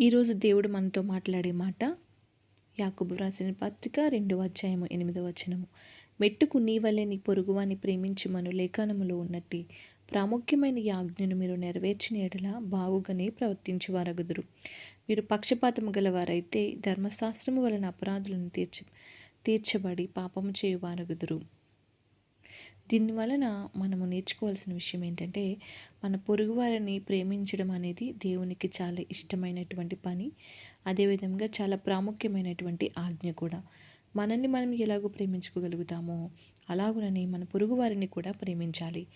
ఈరోజు దేవుడు మనతో మాట్లాడే మాట యాకుబు రాసిన పత్రిక రెండవ అధ్యాయము ఎనిమిదవ వచనము. మెట్టుకు నీ వల్లే నీ పొరుగువాని ప్రేమించుమను లేఖనములో ఉన్నట్టి ప్రాముఖ్యమైన యాజ్ఞను మీరు నెరవేర్చిన ఎడల బావుగానే ప్రవర్తించువారగుదురు. మీరు పక్షపాతము గలవారైతే ధర్మశాస్త్రము వలన అపరాధులను తీర్చ తీర్చబడి పాపము చేయువారగుదురు. దీని వలన మనము నేర్చుకోవాల్సిన విషయం ఏంటంటే మన పొరుగువారిని ప్రేమించడం అనేది దేవునికి చాలా ఇష్టమైనటువంటి పని. అదేవిధంగా చాలా ప్రాముఖ్యమైనటువంటి ఆజ్ఞ కూడా. మనల్ని మనం ఎలాగో ప్రేమించుకోగలుగుతామో అలాగునని మన పొరుగు వారిని కూడా ప్రేమించాలి.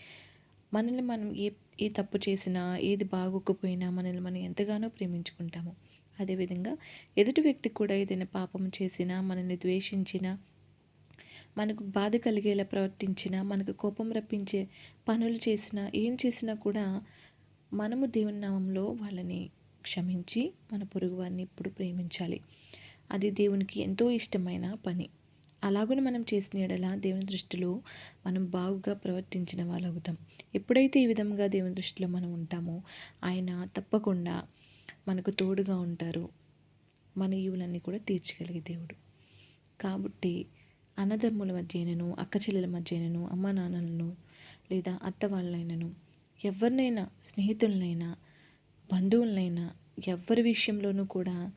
మనల్ని మనం ఏ ఏ తప్పు చేసినా ఏది బాగోకపోయినా మనల్ని మనం ఎంతగానో ప్రేమించుకుంటాము. అదేవిధంగా ఎదుటి వ్యక్తి కూడా ఏదైనా పాపం చేసినా మనల్ని ద్వేషించినా మనకు బాధ కలిగేలా ప్రవర్తించినా మనకు కోపం రప్పించే పనులు చేసినా ఏం చేసినా కూడా మనము దేవుని నామంలో వాళ్ళని క్షమించి మన పొరుగు వారిని ఇప్పుడు ప్రేమించాలి. అది దేవునికి ఎంతో ఇష్టమైన పని. అలాగని మనం చేసిన ఎడల దేవుని దృష్టిలో మనం బాగుగా ప్రవర్తించిన వాళ్ళవుతాం. ఎప్పుడైతే ఈ విధంగా దేవుని దృష్టిలో మనం ఉంటామో ఆయన తప్పకుండా మనకు తోడుగా ఉంటారు. మన ఈవులన్నీ కూడా తీర్చగలిగే దేవుడు. కాబట్టి అన్నదమ్ముల మధ్యనను అక్క చెల్లెల మధ్యనను అమ్మ నాన్నలను లేదా అత్త వాళ్ళైనను ఎవరినైనా స్నేహితులనైనా బంధువులనైనా ఎవరి విషయంలోనూ కూడా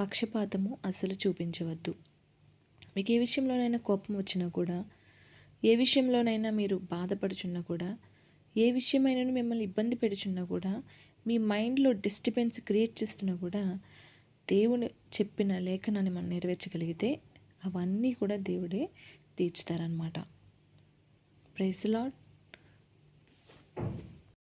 పక్షపాతము అసలు చూపించవద్దు. మీకు ఏ విషయంలోనైనా కోపం వచ్చినా కూడా ఏ విషయంలోనైనా మీరు బాధపడుచున్నా కూడా ఏ విషయమైనా మిమ్మల్ని ఇబ్బంది పెడుచున్నా కూడా మీ మైండ్లో డిస్టర్బెన్స్ క్రియేట్ చేస్తున్నా కూడా దేవుని చెప్పిన లేఖనాన్ని మనం నెరవేర్చగలిగితే అవన్నీ కూడా దేవుడే తీర్చుతారనమాట ప్రైజ్ లాడ్